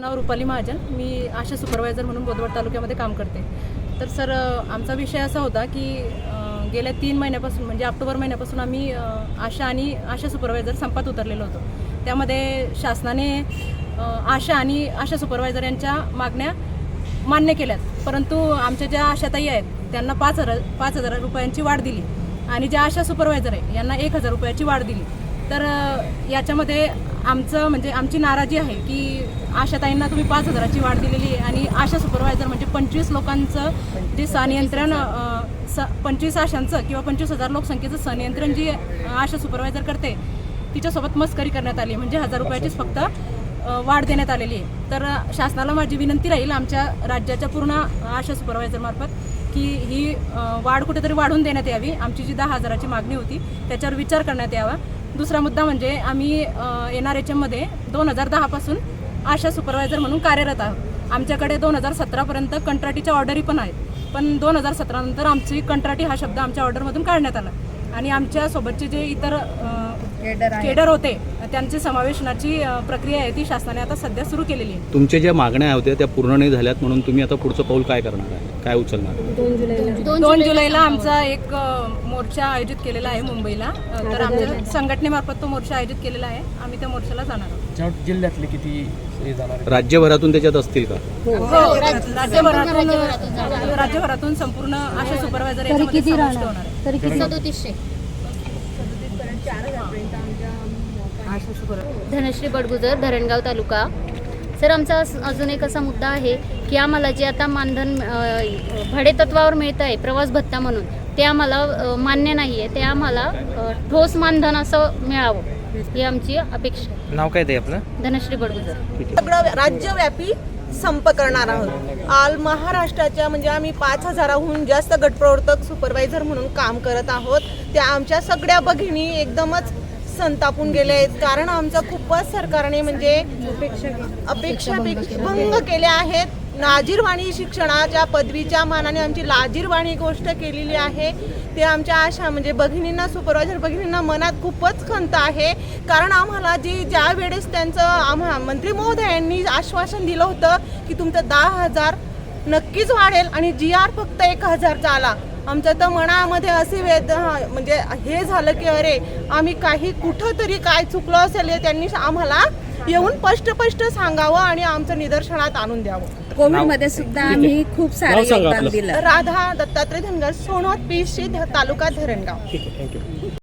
नाव रुपाली महाजन. मी आशा सुपरवायझर म्हणून बोदवड तालुक्यामध्ये काम करते. तर सर आमचा विषय असा होता की गेल्या तीन महिन्यापासून म्हणजे ऑक्टोबर महिन्यापासून आम्ही आशा आणि आशा सुपरवायझर संपात उतरलेलो होतो. त्यामध्ये शासनाने आशा आणि आशा सुपरवायझर यांच्या मागण्या मान्य केल्यात. परंतु आमच्या ज्या आशाताई आहेत त्यांना पाच हजार पाच हजार रुपयांची वाढ दिली. आणि ज्या आशा सुपरवायझर आहे यांना एक हजार रुपयाची वाढ दिली. तर याच्यामध्ये आमचं म्हणजे आमची नाराजी आहे की आशाताईंना तुम्ही पाच हजाराची वाढ दिलेली आहे आणि आशा सुपरवायझर म्हणजे पंचवीस लोकांचं जे सनियंत्रण स पंचवीस आशांचं किंवा पंचवीस हजार लोकसंख्येचं सनियंत्रण जी आशा सुपरवायझर करते तिच्यासोबत मस्करी करण्यात आली म्हणजे हजार रुपयाचीच फक्त वाढ देण्यात आलेली आहे. तर शासनाला माझी विनंती राहील आमच्या राज्याच्या पूर्ण आशा सुपरवायझरमार्फत की ही वाढ कुठेतरी वाढून देण्यात यावी. आमची जी दहा हजाराची मागणी होती त्याच्यावर विचार करण्यात यावा. दुसरा मुद्दा म्हणजे आम्ही एन आर एच एममध्ये दोन हजार दहापासून आशा सुपरवायझर म्हणून कार्यरत आहोत. आमच्याकडे दोन हजार सतरापर्यंत कंत्राटीच्या ऑर्डरी पण आहेत. पण दोन हजार सतरानंतर आमची कंत्राटी हा शब्द आमच्या ऑर्डरमधून काढण्यात आला. आणि आमच्यासोबतचे जे इतर केडर होते. त्यांची समावेशनाची प्रक्रिया आहे ती शासनाने आता सध्या सुरू केलेली आहे. तुमच्या ज्या मागण्या होत्या त्या पूर्ण नाही झाल्यात म्हणून तुम्ही आता पुढचं पाऊल काय करणार आहे? काय उचलणार? दोन जुलैला. आमचा एक मोर्चा आयोजित केलेला आहे मुंबईला. तर आमच्या संघटनेमार्फत तो मोर्चा आयोजित केलेला आहे. आम्ही त्या मोर्चाला जाणार आहोत. ज्या जिल्ह्यातले किती हे? राज्यभरातून त्याच्यात असतील का? हो, राज्यभरातून राज्यभरातून संपूर्ण अशा सुपरवायझर. तरी किती? सदोतीसशे. धनश्री बडगुजर धरणगाव तालुका. सर आमचा अजून एक असा मुद्दा आहे की आम्हाला जे आता मानधन भाडेतत्वावर मिळतं आहे प्रवास भत्ता म्हणून ते आम्हाला मान्य नाही आहे ते आम्हाला ठोस मानधन असं मिळावं ही आमची अपेक्षा नाव काय ते आपलं? धनश्री बडगुजर. सगळं राज्यव्यापी संप करणार आहोत. आल महाराष्ट्राच्या म्हणजे आम्ही पाच हजाराहून जास्त गटप्रवर्तक सुपरवायझर म्हणून काम करत आहोत. त्या आमच्या सगळ्या भगिनी एकदमच संतापून गेले आहेत. कारण आमचा खूपच सरकारने म्हणजे अपेक्षा भंग केल्या आहेत. लाजीरवाणी शिक्षणाच्या पदवीच्या मानाने आमची लाजीरवाणी गोष्ट केलेली आहे. ते आमच्या आशा म्हणजे भगिनींना सुपरवायझर भगिनींना मनात खूपच खंत आहे. कारण आम्हाला जी ज्या वेळेस त्यांचं आम्हा मंत्री महोदयांनी आश्वासन दिलं होतं की तुमचं दहा हजार नक्कीच वाढेल आणि जी आर फक्त एक हजारचा आला आमच्या तर मनामध्ये असे वेद म्हणजे हे झालं की अरे आम्ही काही कुठं तरी काय चुकलं असेल हे त्यांनी आम्हाला येऊन स्पष्ट स्पष्ट सांगावं आणि आमचं निदर्शनात आणून द्यावं. कोविडमध्ये सुद्धा आम्ही खूप सारं योगदान दिलं. राधा दत्तात्रय धनगर सोनोत पीशी तालुका धरणगाव. ठीक आहे थँक्यू